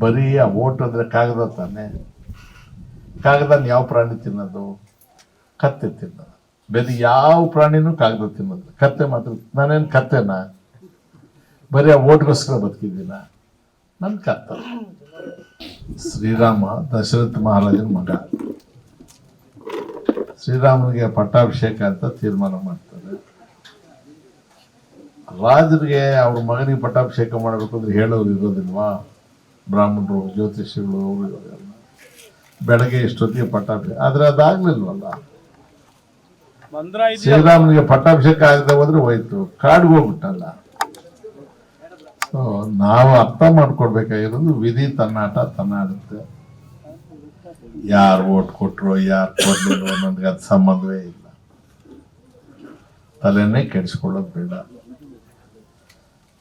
ಬರೀ ಆ ಓಟ್ ಅಂದರೆ ಕಾಗದ ತಾನೆ. ಕಾಗದನ ಯಾವ ಪ್ರಾಣಿ ತಿನ್ನೋದು? ಕತ್ತೆ ತಿನ್ನೋದು. ಬೇರೆ ಯಾವ ಪ್ರಾಣಿನೂ ಕಾಗದ ತಿನ್ನೋದು ಕತ್ತೆ ಮಾತ್ರ. ನಾನೇನು ಕತ್ತೆನಾ? ಬರೀ ಆ ಓಟ್ಗೋಸ್ಕರ ಬದುಕಿದ್ದೀನ? ನನ್ನ ಕತ್ತ. ಶ್ರೀರಾಮ ದಶರಥ ಮಹಾರಾಜನ ಮಗ. ಶ್ರೀರಾಮನಿಗೆ ಪಟ್ಟಾಭಿಷೇಕ ಅಂತ ತೀರ್ಮಾನ ಮಾಡ್ತಾರೆ. ರಾಜರಿಗೆ ಅವ್ರ ಮಗನಿಗೆ ಪಟ್ಟಾಭಿಷೇಕ ಮಾಡಬೇಕು ಅಂದ್ರೆ ಹೇಳೋರು ಇರೋದಿಲ್ವಾ? ಬ್ರಾಹ್ಮಣರು ಜ್ಯೋತಿಷಿಗಳು ಅವರು ಇವರೆಲ್ಲ ಬೆಳಗ್ಗೆ ಇಷ್ಟೊತ್ತಿಗೆ ಪಟ್ಟಾಭಿಷೇಕ? ಆದ್ರೆ ಅದಾಗ್ಲಿಲ್ವಲ್ಲ? ಶ್ರೀರಾಮನಿಗೆ ಪಟ್ಟಾಭಿಷೇಕ ಆಗದೆ ಹೋದ್ರೆ ಹೋಯ್ತು. ಕಾಡಿಗೆ ಹೋಗ್ಬಿಟ್ಟಲ್ಲ. ಸೊ ನಾವು ಅರ್ಥ ಮಾಡ್ಕೊಡ್ಬೇಕಾಗಿರೋದು ವಿಧಿ ತನ್ನಾಟ ತನ್ನ ಆಡುತ್ತೆ ಯಾರು ಓಟ್ ಕೊಟ್ರು ಯಾರು ಕೊಡ್ಲಿಲ್ಲ ನನಗೆ ಅದು ಸಂಬಂಧವೇ ಇಲ್ಲ. ತಲೆನೇ ಕೆಡಿಸ್ಕೊಳ್ಳೋದು ಬೇಡ.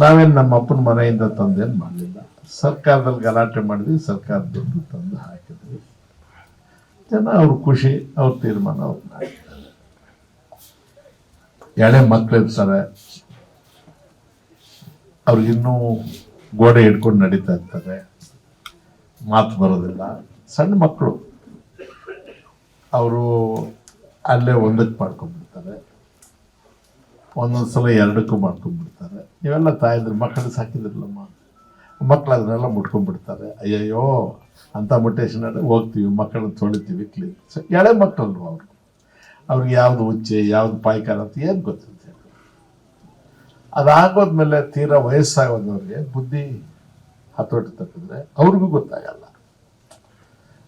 ನಾವೇನು ನಮ್ಮ ಅಪ್ಪನ ಮನೆಯಿಂದ ತಂದೇನು ಮಾಡಲಿಲ್ಲ. ಸರ್ಕಾರದಲ್ಲಿ ಗಲಾಟೆ ಮಾಡಿದ್ವಿ, ಸರ್ಕಾರ ದುಡ್ಡು ತಂದು ಹಾಕಿದ್ವಿ. ಜನ ಅವ್ರ ಖುಷಿ, ಅವ್ರ ತೀರ್ಮಾನ ಅವ್ರನ್ನ ಎಳೆ ಮಕ್ಳು ಇರ್ತಾರೆ ಅವ್ರಿಗಿನ್ನೂ ಗೋಡೆ ಹಿಡ್ಕೊಂಡು ನಡೀತಾ ಇರ್ತಾರೆ ಮಾತು ಬರೋದಿಲ್ಲ. ಸಣ್ಣ ಮಕ್ಕಳು, ಅವರು ಅಲ್ಲೇ ಒಂದಕ್ಕೆ ಮಾಡ್ಕೊಂಡ್ಬಿಡ್ತಾರೆ. ಒಂದೊಂದು ಸಲ ಎರಡಕ್ಕೂ ಮಾಡ್ಕೊಂಡ್ಬಿಡ್ತಾರೆ. ಇವೆಲ್ಲ ತಾಯಿದ್ರು ಮಕ್ಕಳು ಸಾಕಿದ್ರಲ್ಲಮ್ಮ. ಮಕ್ಕಳು ಅದನ್ನೆಲ್ಲ ಮುಟ್ಕೊಂಡ್ಬಿಡ್ತಾರೆ. ಅಯ್ಯಯ್ಯೋ, ಅಂತ ಮುಟ್ಟೇಶನ್ ಹೋಗ್ತೀವಿ, ಮಕ್ಕಳನ್ನ ತೊಳಿತೀವಿ ಕ್ಲೀನ್ ಎಳೆ ಮಕ್ಕಳಲ್ವ ಅವರು? ಅವ್ರಿಗೆ ಯಾವುದು ಉಚ್ಚೆ ಯಾವುದು ಪಾಯ್ಕಾರ ಅಂತ ಏನು ಗೊತ್ತಿರುತ್ತೆ? ಅದಾಗೋದ್ಮೇಲೆ ತೀರಾ ವಯಸ್ಸಾಗೋದವ್ರಿಗೆ ಬುದ್ಧಿ ಹತೋಟಿ ತಪ್ಪಿದ್ರೆ ಅವ್ರಿಗೂ ಗೊತ್ತಾಗಲ್ಲ.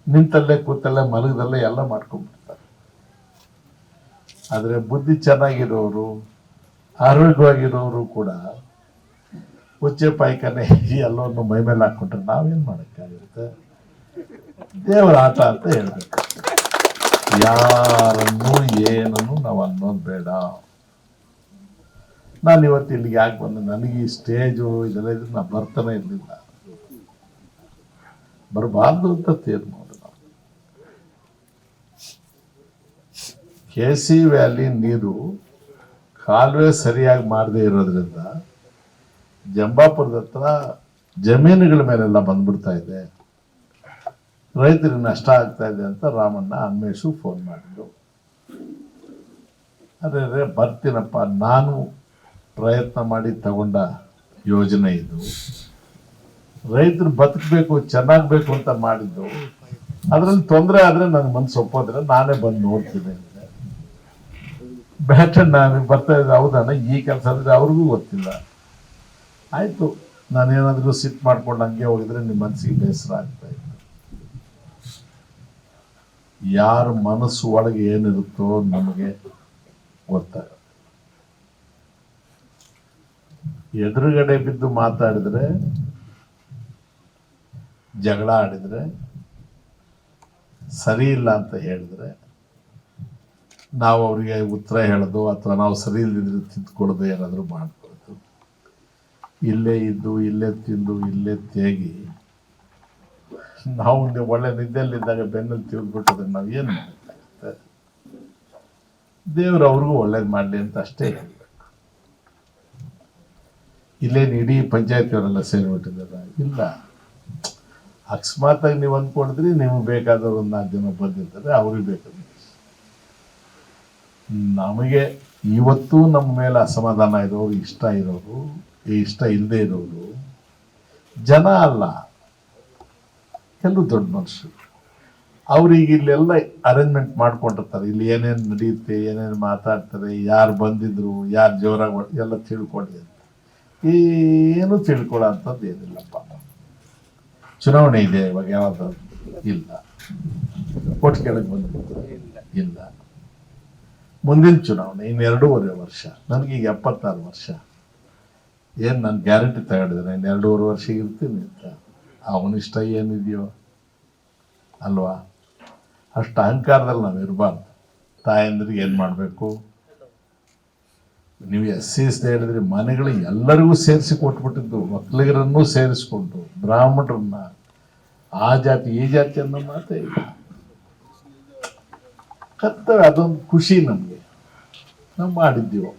ನಿಂತಲ್ಲೇ ಕೂತಲ್ಲೇ ಮಲಗದಲ್ಲೇ ಎಲ್ಲ ಮಾಡ್ಕೊಂಡ್ಬಿಡ್ತಾರೆ. ಆದರೆ ಬುದ್ಧಿ ಚೆನ್ನಾಗಿರೋರು ಆರೋಗ್ಯವಾಗಿರೋರು ಕೂಡ ಉಚ್ಚೆ ಪಾಯ್ಕನೆ ಎಲ್ಲವನ್ನು ಮೈ ಮೇಲೆ ಹಾಕ್ಕೊಂಡ್ರೆ ನಾವೇನು ಮಾಡೋಕ್ಕಾಗುತ್ತೆ ದೇವರ ಆಟ ಅಂತ ಹೇಳ್ಬೇಕು. ಯಾರನ್ನು ಏನನ್ನು ನಾವು ಅನ್ನೋದು ಬೇಡ. ನಾನು ಇವತ್ತು ಇಲ್ಲಿಗೆ ಯಾಕೆ ಬಂದೆ? ನನಗೆ ಈ ಸ್ಟೇಜು ಇದೆಲ್ಲ ಇದ್ರೆ ನಾನು ಬರ್ತಾನೆ ಇರಲಿಲ್ಲ. ಬರಬಾರ್ದು ಅಂತ ತೀರ್ಮಾನ. ನಾವು ಕೆ ಸಿ ವ್ಯಾಲಿ ನೀರು ಕಾಲುವೆ ಸರಿಯಾಗಿ ಮಾಡದೇ ಇರೋದ್ರಿಂದ ಜಂಬಾಪುರದ ಹತ್ರ ಜಮೀನುಗಳ ಮೇಲೆಲ್ಲ ಬಂದ್ಬಿಡ್ತಾ ಇದೆ. ರೈತರಿಗೆ ನಷ್ಟ ಆಗ್ತಾ ಇದೆ ಅಂತ ರಾಮಣ್ಣ ಅನ್ಮೇಶು ಫೋನ್ ಮಾಡಿದ್ರು. ಅದೇ ಬರ್ತೀನಪ್ಪ, ನಾನು ಪ್ರಯತ್ನ ಮಾಡಿ ತಗೊಂಡ ಯೋಜನೆ ಇದು. ರೈತರು ಬದುಕಬೇಕು, ಚೆನ್ನಾಗಬೇಕು ಅಂತ ಮಾಡಿದ್ದು. ಅದರಲ್ಲಿ ತೊಂದರೆ ಆದರೆ ನನಗೆ ಮನಸ್ಸು ಒಪ್ಪೋದ್ರೆ ನಾನೇ ಬಂದು ನೋಡ್ತೀನಿ ಅಂದೆ ಬ್ಯಾಟ ನಾನು ಬರ್ತಾ ಇದ್ದೆ, ಹೌದಣ್ಣ? ಈ ಕೆಲಸ ಅಂದರೆ ಅವ್ರಿಗೂ ಗೊತ್ತಿಲ್ಲ. ಆಯಿತು, ನಾನೇನಾದರೂ ಸಿಟ್ ಮಾಡ್ಕೊಂಡು ಹಂಗೆ ಹೋಗಿದ್ರೆ ನಿಮ್ಮ ಮನಸ್ಸಿಗೆ ಬೇಸರ ಆಗ್ತಾ ಇತ್ತು ಯಾರ ಮನಸ್ಸು ಒಳಗೆ ಏನಿರುತ್ತೋ ನಮಗೆ ಗೊತ್ತಾಗುತ್ತೆ. ಎದುರುಗಡೆ ಬಿದ್ದು ಮಾತಾಡಿದ್ರೆ, ಜಗಳ ಆಡಿದ್ರೆ, ಸರಿ ಇಲ್ಲ ಅಂತ ಹೇಳಿದ್ರೆ ನಾವು ಅವರಿಗೆ ಉತ್ತರ ಹೇಳೋದು ಅಥವಾ ನಾವು ಸರಿ ಇಲ್ಲದಿದ್ರೆ ತಿಂದ್ಕೊಡೋದು ಏನಾದರೂ ಮಾಡ್ಕೊಳ್ಳೋದು ಇಲ್ಲೇ ಇದ್ದು, ಇಲ್ಲೇ ತಿಂದು, ಇಲ್ಲೇ ತೇಗಿ. ನಾವು ಒಳ್ಳೆ ನಿದ್ದೆಯಲ್ಲಿದ್ದಾಗ ಬೆನ್ನಲ್ಲಿ ತಿರುಗ್ಬಿಟ್ಟಿದ್ರೆ ನಾವು ಏನು ಮಾಡಬೇಕಾಗುತ್ತೆ? ದೇವ್ರು ಅವ್ರಿಗೂ ಒಳ್ಳೇದು ಮಾಡಲಿ ಅಂತ ಅಷ್ಟೇ ಹೇಳಬೇಕು. ಇಲ್ಲೇನು ಇಡೀ ಪಂಚಾಯತಿಯವರೆಲ್ಲ ಸೇರಿಬಿಟ್ಟಿದ್ದಾರೆ? ಇಲ್ಲ. ಅಕಸ್ಮಾತಾಗಿ ನೀವು ಅಂದ್ಕೊಂಡಿದ್ರಿ ನಿಮಗೆ ಬೇಕಾದವ್ರು ಒಂದು ನಾಲ್ಕು ಜನ ಬಂದಿರ್ತಾರೆ, ಅವ್ರಿಗೆ ಬೇಕಾದ್ರೆ ನಮಗೆ ಇವತ್ತು ನಮ್ಮ ಮೇಲೆ ಅಸಮಾಧಾನ ಇರೋರು ಇಷ್ಟ ಇರೋರು ಇಷ್ಟ ಇಲ್ಲದೆ ಇರೋರು ಜನ ಅಲ್ಲ, ಕೆಲವು ದೊಡ್ಡ ಮನುಷ್ಯರು. ಅವ್ರಿಗೆ ಇಲ್ಲೆಲ್ಲ ಅರೇಂಜ್ಮೆಂಟ್ ಮಾಡ್ಕೊಂಡಿರ್ತಾರೆ. ಇಲ್ಲಿ ಏನೇನು ನಡೆಯುತ್ತೆ ಏನೇನು ಮಾತಾಡ್ತಾರೆ, ಯಾರು ಬಂದಿದ್ರು, ಯಾರು ಜೋರಾಗಿ ಎಲ್ಲ ತಿಳ್ಕೊಳ್ಳಿ ಅಂತ. ಏನು ತಿಳ್ಕೊಳ್ಳೋ ಅಂಥದ್ದು ಏನಿಲ್ಲಪ್ಪ. ಚುನಾವಣೆ ಇದೆ ಇವಾಗ ಯಾವ್ದಾದ್ರು ಇಲ್ಲ. ಕೊಟ್ಟು ಕೆಳಗೆ ಬಂದಿರ್ತಾರೆ ಇಲ್ಲ. ಮುಂದಿನ ಚುನಾವಣೆ, ಇನ್ನು ವರ್ಷ ವರ್ಷ ಈಗ ಎಪ್ಪತ್ತಾರು ವರ್ಷ. ಏನು ನಾನು ಗ್ಯಾರಂಟಿ ತಗೊಂಡಿದ್ದೇನೆ, ಇನ್ನು ಎರಡೂವರೆ ವರ್ಷ ಇರ್ತೀನಿ ಅಂತ. ಅವನಿಷ್ಟ ಏನಿದೆಯೋ, ಅಲ್ವಾ? ಅಷ್ಟು ಅಹಂಕಾರದಲ್ಲಿ ನಾವು ಇರಬಾರ್ದು. ತಾಯಂದ್ರಿಗೆ ಏನು ಮಾಡಬೇಕು? ನೀವು ಎಸ್ ಸಿ ಎಸ್ ಹೇಳಿದ್ರೆ ಮನೆಗಳು ಎಲ್ಲರಿಗೂ ಸೇರಿಸಿ ಕೊಟ್ಬಿಟ್ಟಿದ್ದು ಒಕ್ಕಲಿಗರನ್ನೂ ಸೇರಿಸ್ಕೊಂಡು, ಬ್ರಾಹ್ಮಣರನ್ನ, ಆ ಜಾತಿ, ಈ ಜಾತಿ ಅನ್ನೋ ಮಾತೇ ಇಲ್ಲ. ಕರ್ತವ್ಯ, ಅದೊಂದು ಖುಷಿ ನಮಗೆ. ನಾವು ಮಾಡಿದ್ದೀವೋ